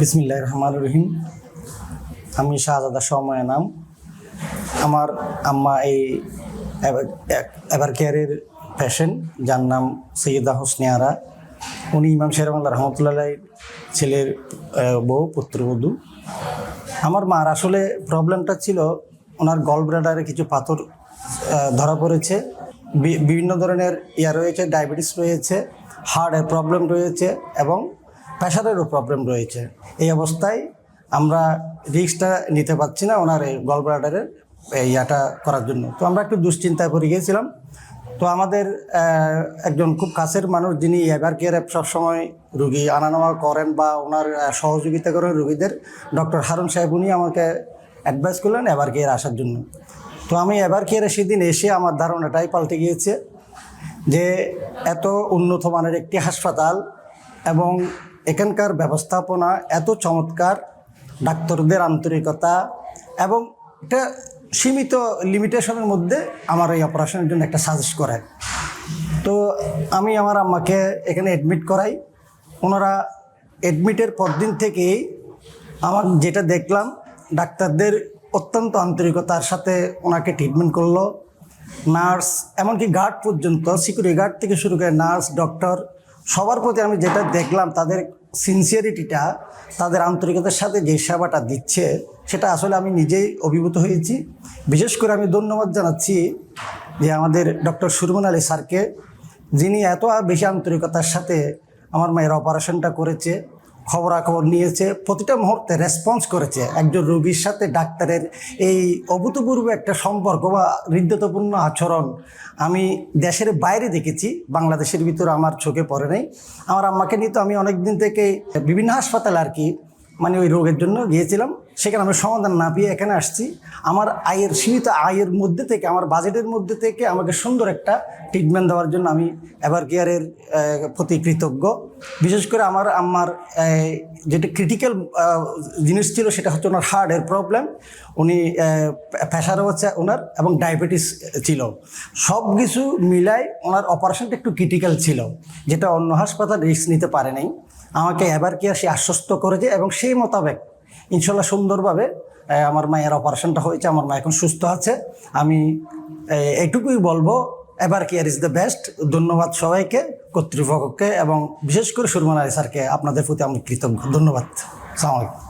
বিসমিল্লাহ রহমান রহিম। আমি শাহজাদা সময় নাম। আমার আম্মা এই এভার কেয়ারের পেশেন্ট যার নাম সৈয়দা হোসনিয়ারা উনি ইমাম শেরমাল্লা রহমতুল্লাহ ছেলের বউ, পুত্রবধূ। আমার মার আসলে প্রবলেমটা ছিল, ওনার গল ব্লাডারে কিছু পাথর ধরা পড়েছে। বিভিন্ন ধরনের ইয়া রয়েছে ডায়াবেটিস রয়েছে হার্টের প্রবলেম রয়েছে এবং প্রেশারেরও প্রবলেম রয়েছে। এই অবস্থায় আমরা রিস্কটা নিতে পারছি না ওনার এই গল ব্লাডারের ইয়াটা করার জন্য। তো আমরা একটু দুশ্চিন্তায় পড়ে গিয়েছিলাম। তো আমাদের একজন খুব কাছের মানুষ যিনি এভার কেয়ারে সবসময় রুগী আনা নেওয়া করেন বা ওনার সহযোগিতা করেন রুগীদের ডক্টর হারুন সাহেব উনি আমাকে অ্যাডভাইস করলেন এভার কেয়ার আসার জন্য। তো আমি এভার কেয়ারে সেদিন এসে আমার ধারণাটাই পাল্টে গিয়েছে যে এত উন্নত মানের একটি হাসপাতাল এবং এখানকার ব্যবস্থাপনা এত চমৎকার, ডাক্তারদের আন্তরিকতা এবং এটা সীমিত লিমিটেশনের মধ্যে আমার এই অপারেশনের জন্য একটা সাজেস্ট করে। তো আমি আমার আম্মাকে এখানে অ্যাডমিট করাই। ওনারা অ্যাডমিটের পরদিন থেকেই আমার যেটা দেখলাম, ডাক্তারদের অত্যন্ত আন্তরিকতার সাথে ওনাকে ট্রিটমেন্ট করল। নার্স, এমনকি গার্ড পর্যন্ত সিকিউরিটি গার্ড থেকে শুরু করে নার্স ডক্টর সবার প্রতি আমি যেটা দেখলাম, তাদের সিনসিয়ারিটিটা তাদের আন্তরিকতার সাথে যে সেবাটা দিচ্ছে, সেটা আসলে আমি নিজেই অভিভূত হয়েছি। বিশেষ করে আমি ধন্যবাদ জানাচ্ছি যে আমাদের ডক্টর সুরমন আলী স্যারকে, যিনি এত বেশি আন্তরিকতার সাথে আমার মায়ের অপারেশনটা করেছে। খবরাখবর নিয়েছে। প্রতিটা মুহূর্তে রেসপন্স করেছে একজন রোগীর সাথে ডাক্তারের এই অভূতপূর্ব একটা সম্পর্ক বা হৃদ্যতপূর্ণ আচরণ। আমি দেশের বাইরে দেখেছি, বাংলাদেশের ভিতরে আমার চোখে পড়ে নেই। আমার আম্মাকে নিয়ে তো আমি অনেক দিন থেকে বিভিন্ন হাসপাতাল আর কি মানে ওই রোগের জন্য গিয়েছিলাম। সেখানে আমি সমাধান না পেয়ে এখানে আসছি। আমার আয়ের, সীমিত আয়ের মধ্যে থেকে, আমার বাজেটের মধ্যে থেকে আমাকে সুন্দর একটা ট্রিটমেন্ট দেওয়ার জন্য আমি এভার কেয়ারের প্রতি কৃতজ্ঞ। বিশেষ করে আমার আমার যেটা ক্রিটিক্যাল জিনিস ছিল সেটা হচ্ছে ওনার হার্টের প্রবলেম উনি প্রেশারও হচ্ছে ওনার এবং ডায়াবেটিস ছিল। সব কিছু মিলাই ওনার অপারেশনটা একটু ক্রিটিক্যাল ছিল, যেটা অন্য হাসপাতাল রিস্ক নিতে পারে নাই। আমাকে এবার কি সে আশ্বস্ত করেছে এবং সেই মোতাবেক ইনশাল্লাহ সুন্দরভাবে আমার মায়ের অপারেশনটা হয়েছে, আমার মা এখন সুস্থ আছে। আমি এটুকুই বলব, এবার কেয়ার ইজ দ্য বেস্ট ধন্যবাদ সবাইকে, কর্তৃপক্ষকে এবং বিশেষ করে সুরমান আলী স্যারকে আপনাদের প্রতি আমি কৃতজ্ঞ। ধন্যবাদ। সালামালাইকুম।